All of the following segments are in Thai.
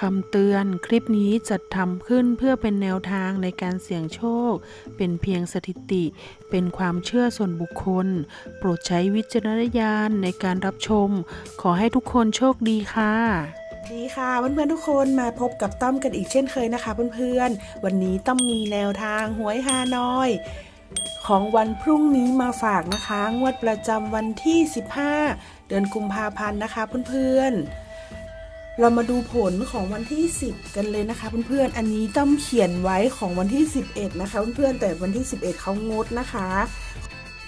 คำเตือนคลิปนี้จัดทำขึ้นเพื่อเป็นแนวทางในการเสี่ยงโชค เป็นเพียงสถิติ เป็นความเชื่อส่วนบุคคล โปรดใช้วิจารณญาณในการรับชม ขอให้ทุกคนโชคดีค่ะดีค่ะเพื่อนๆทุกคนมาพบกับต้อมกันอีกเช่นเคยนะคะเพื่อนๆ วันนี้ต้อมมีแนวทางหวยฮานอย ของวันพรุ่งนี้มาฝากนะคะ งวดประจำวันที่ 15 เดือนกุมภาพันธ์นะคะเพื่อนๆ เรามาดูผลของวันที่ 10 กันเลยนะคะเพื่อนๆ อันนี้ต้อมเขียนไว้ของวันที่ 11 นะคะเพื่อนๆ แต่วันที่ 11เขางดนะคะ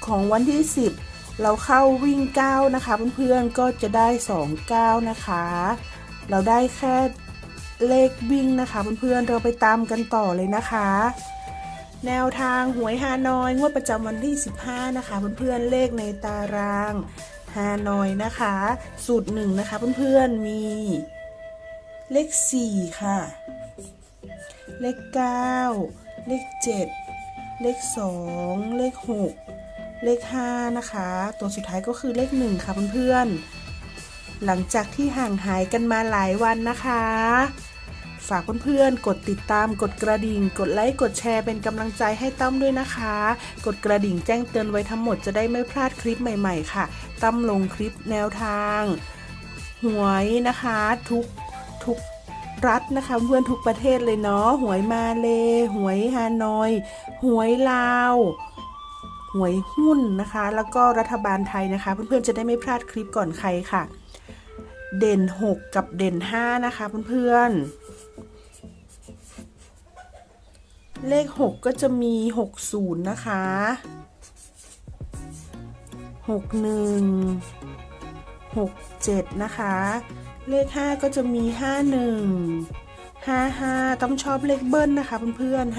ของวันที่ 10 เราเข้าวิ่ง 9 นะคะเพื่อนๆ ก็จะได้ 2 9 นะคะ เราได้แค่เลขวิ่งนะคะเพื่อนๆ เราไปตามกันต่อเลยนะคะ แนวทางหวยฮานอยงวดประจำวันที่ 15 นะคะเพื่อนๆ เลขในตารางฮานอยนะคะ สูตรหนึ่งนะคะเพื่อนๆ มี เลข 4 ค่ะ เลข 9 เลข 7 เลข 2 เลข 6 เลข 5 นะคะ ตัวสุดท้ายก็คือเลข 1 ค่ะเพื่อนๆ หลังจากที่ห่างหายกันมาหลายวันนะคะ ฝากเพื่อนๆ กดติดตาม กดกระดิ่ง กดไลค์ กดแชร์เป็นกำลังใจให้ตั้มด้วยนะคะ กดกระดิ่งแจ้งเตือนไว้ทั้งหมดจะได้ไม่พลาดคลิปใหม่ ๆ ค่ะ ตั้มลงคลิปแนวทางหวยนะคะทุก ทุกรัฐนะคะเพื่อนทุกประเทศเลยเนาะหวยมาเล หวยฮานอย หวยลาว หวยหุ้นนะคะ แล้วก็รัฐบาลไทยนะคะ เพื่อนๆจะได้ไม่พลาดคลิปก่อนใครค่ะ เด่น 6 กับเด่น 5 นะคะเพื่อนๆเลข 6 ก็จะมี 60 นะคะ 61 67 นะคะ เลข 5 ก็จะมี 51 55 ต้องชอบเลขเบิ้ลนะคะเพื่อนๆ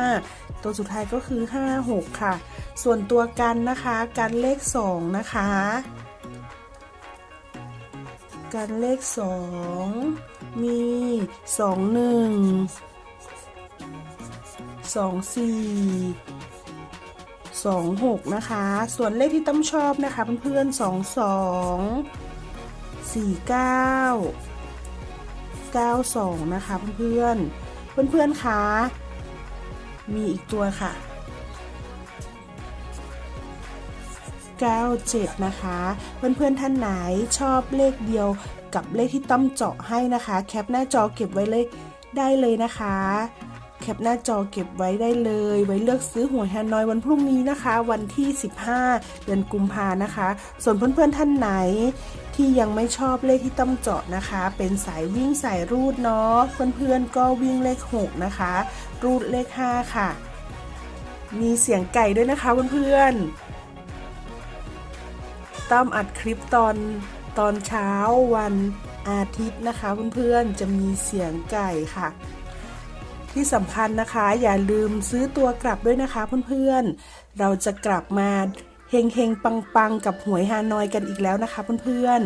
55 ตัวสุดท้ายก็คือ 56 ค่ะ ส่วนตัวกันนะคะกันเลข 2 นะคะ กันเลข 2 มี 2 1 2 4 2 6 นะคะ ส่วนเลขที่ตั้มชอบนะคะเพื่อนๆ 2 2 4 9 9 2 นะคะเพื่อนๆ เพื่อนๆคะมีอีกตัวค่ะ 97 นะคะ เพื่อนๆท่านไหนชอบเลขเดียวกับเลขที่ต้อมเจาะให้นะคะ แคปหน้าจอเก็บไว้เลยได้เลยนะคะ แคปหน้าจอเก็บไว้ได้เลย ไว้เลือกซื้อหวยฮานอยวันพรุ่งนี้นะคะ วันที่ 15 เดือนกุมภานะคะ ส่วนเพื่อนๆท่านไหนที่ยังไม่ชอบเลขที่ต้อมเจาะนะคะ เป็นสายวิ่งสายรูดเนาะเพื่อนๆก็วิ่งเลข 6 นะคะ รูดเลข 5 ค่ะ มีเสียงไก่ด้วยนะคะเพื่อนๆต้อมอัดคลิปตอนตอนเช้าวันอาทิตย์นะคะเพื่อนๆจะมีเสียงไก่ค่ะ ที่สำคัญนะคะ อย่าลืมซื้อตัวกลับด้วยนะคะเพื่อนๆ เราจะกลับมาเฮงเฮงปังปังๆ กับหวยฮานอยกันอีกแล้วนะคะเพื่อน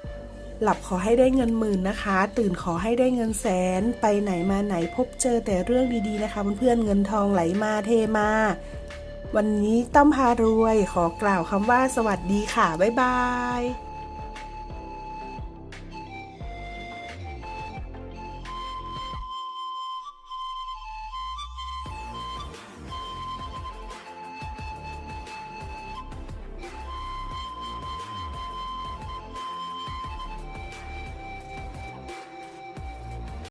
ๆ หลับขอให้ได้เงินหมื่นนะคะ ตื่นขอให้ได้เงินแสน ไปไหนมาไหนพบเจอแต่เรื่องดีๆนะคะเพื่อนๆ เงินทองไหลมาเทมา วันนี้ต้อมพารวยขอกล่าวคำว่าสวัสดีค่ะ บ๊ายบาย